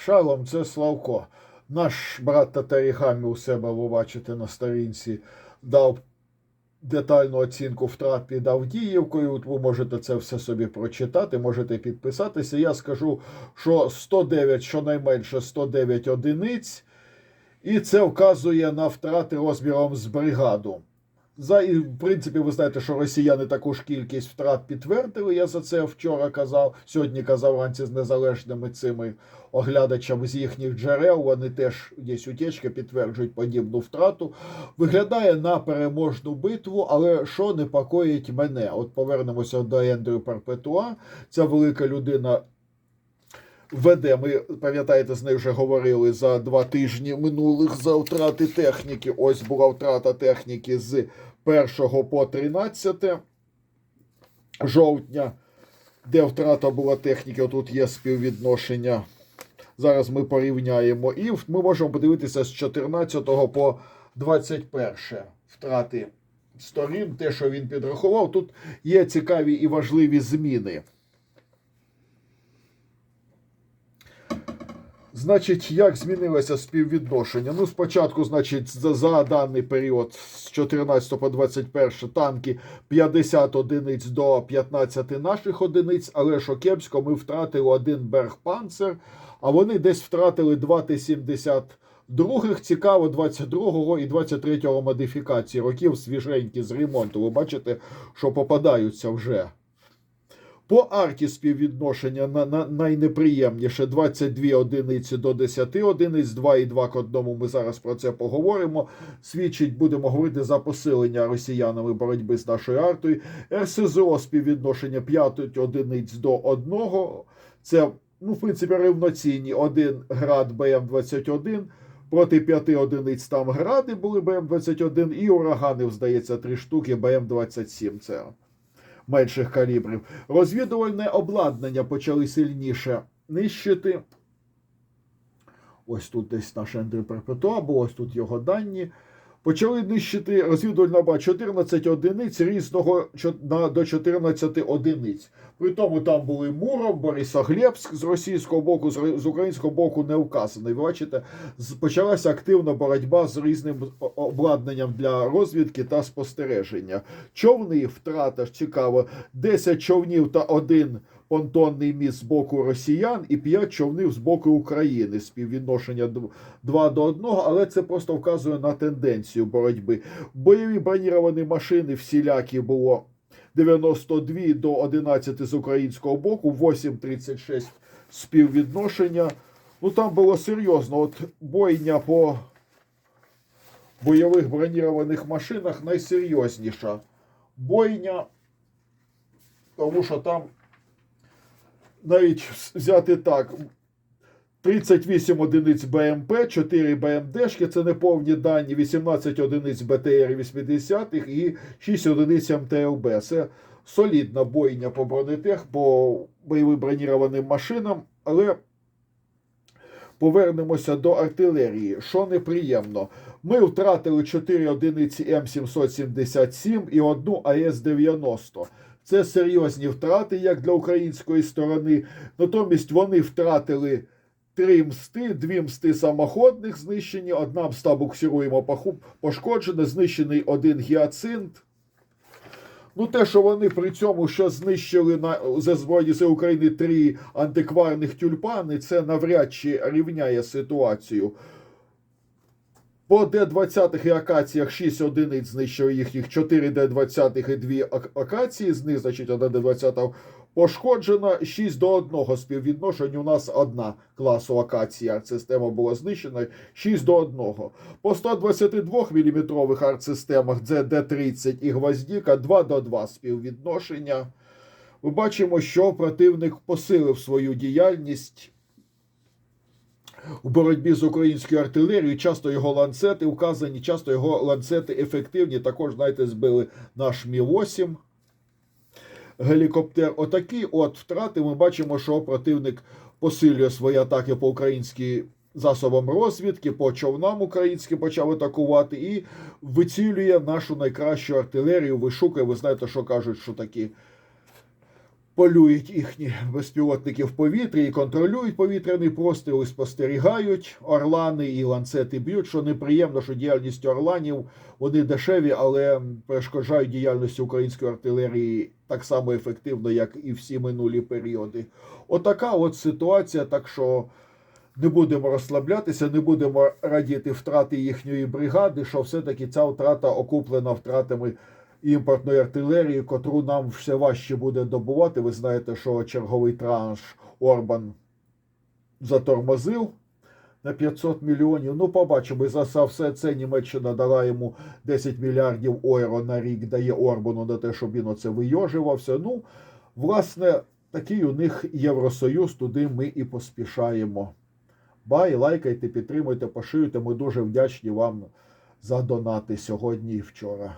Шалом це Славко. Наш брат Татарігамі у себе, ви бачите, на сторінці дав детальну оцінку втрат під Авдіївкою. Ви можете це все собі прочитати, можете підписатися. Я скажу, що 109, щонайменше 109 одиниць, і це вказує на втрати розміром з бригаду. За і в принципі, ви знаєте, що росіяни таку ж кількість втрат підтвердили. Я за це вчора казав. Сьогодні казав вранці з незалежними цими оглядачами з їхніх джерел. Вони теж є утечки, підтверджують подібну втрату. Виглядає на переможну битву, але що непокоїть мене? От повернемося до Ендрю Перпетуа. Ця велика людина. Веде, ми пам'ятаєте, з нею вже говорили за два тижні минулих за втрати техніки. Ось була втрата техніки з 1 по 13 жовтня, де втрата була техніки. Отут є співвідношення. Зараз ми порівняємо. І ми можемо подивитися з 14 по 21 втрати сторін. Те, що він підрахував, тут є цікаві і важливі зміни. Значить, як змінилося співвідношення? Ну, спочатку, значить, за, за даний період з 14 по 21 танки 50 одиниць до 15 наших одиниць, але що кепсько, ми втратили один Бергпанцер, а вони десь втратили 2 Т-70 других, цікаво, 22-го і 23-го модифікації років свіженькі з ремонту. Ви бачите, що попадаються вже. По арті співвідношення на, на найнеприємніше 22 одиниці до 10 одиниць, 2,2 к одному. Ми зараз про це поговоримо. Свідчить, будемо говорити за посилення росіянами боротьби з нашою артою. РСЗО співвідношення 5 одиниць до 1. Це, ну, в принципі, рівноцінні. Один град БМ-21. Проти 5 одиниць там гради були БМ-21 і ураганів, здається, 3 штуки БМ-27. Це менших калібрів. Розвідувальне обладнання почали сильніше нищити. Ось тут десь наш Ендрю Перпетуа, бо ось тут його дані. Почали нищити розвідувальне обладнання 14 одиниць різного до 14 одиниць. При тому там були Муров, Борисоглебськ з російського боку, з, українського боку не вказаний. Ви бачите, почалася активна боротьба з різним обладнанням для розвідки та спостереження. Човни втрата цікаво, 10 човнів та один понтонний міст з боку росіян і 5 човнів з боку України. Співвідношення 2 до 1, але це просто вказує на тенденцію боротьби. Бойові броніровані машини всілякі було 92 до 11 з українського боку, 8,36 співвідношення. Ну там було серйозно. От бойня по бойових бронірованих машинах найсерйозніша бойня, тому що там навіть взяти так. 38 одиниць БМП, 4 БМДшки, це неповні дані, 18 одиниць БТР 80-х і 6 одиниць МТЛБ. Це солідна бойня по бронетех, по бойовим бронірованим машинам, але повернемося до артилерії. Що неприємно, ми втратили 4 одиниці М777 і одну АС-90. Це серйозні втрати, як для української сторони. Натомість вони втратили три мсти, дві мсти самоходних знищені, одна мста буксируємо пошкоджена, знищений один гіацинт. Ну, те, що вони при цьому що знищили на за Збройні Сили України три антикварних тюльпани, це навряд чи рівняє ситуацію. По Д-20 і акаціях 6 одиниць знищили їхніх 4 Д-20 і 2 акації, з них, значить, одна Д-20 пошкоджена, 6 до 1 співвідношень. У нас одна класу акація артсистема була знищена, 6 до 1. По 122 мм артсистемах це Д-30 і Гвоздіка 2 до 2 співвідношення. Ми бачимо, що противник посилив свою діяльність у боротьбі з українською артилерією. Часто його ланцети вказані, часто його ланцети ефективні. Також, знаєте, збили наш Мі-8 гелікоптер. Отакі от втрати ми бачимо, що противник посилює свої атаки по українській засобам розвідки, по човнам українським почав атакувати і вицілює нашу найкращу артилерію. Вишукує. Ви знаєте, що кажуть, що такі полюють їхні безпілотники в повітрі і контролюють повітряний простір, і спостерігають. Орлани і ланцети б'ють, що неприємно, що діяльність орланів вони дешеві, але перешкоджають діяльності української артилерії так само ефективно, як і всі минулі періоди. Отака от ситуація. Так що не будемо розслаблятися, не будемо радіти втрати їхньої бригади, що все-таки ця втрата окуплена втратами імпортної артилерії, котру нам все важче буде добувати. Ви знаєте, що черговий транш Орбан затормозив на 500 мільйонів. Ну, побачимо. І за все це Німеччина дала йому 10 мільярдів євро на рік, дає Орбану на те, щоб він оце вийожувався. Ну, власне, такий у них Євросоюз, туди ми і поспішаємо. Бай, лайкайте, підтримуйте, поширюйте. Ми дуже вдячні вам за донати сьогодні і вчора.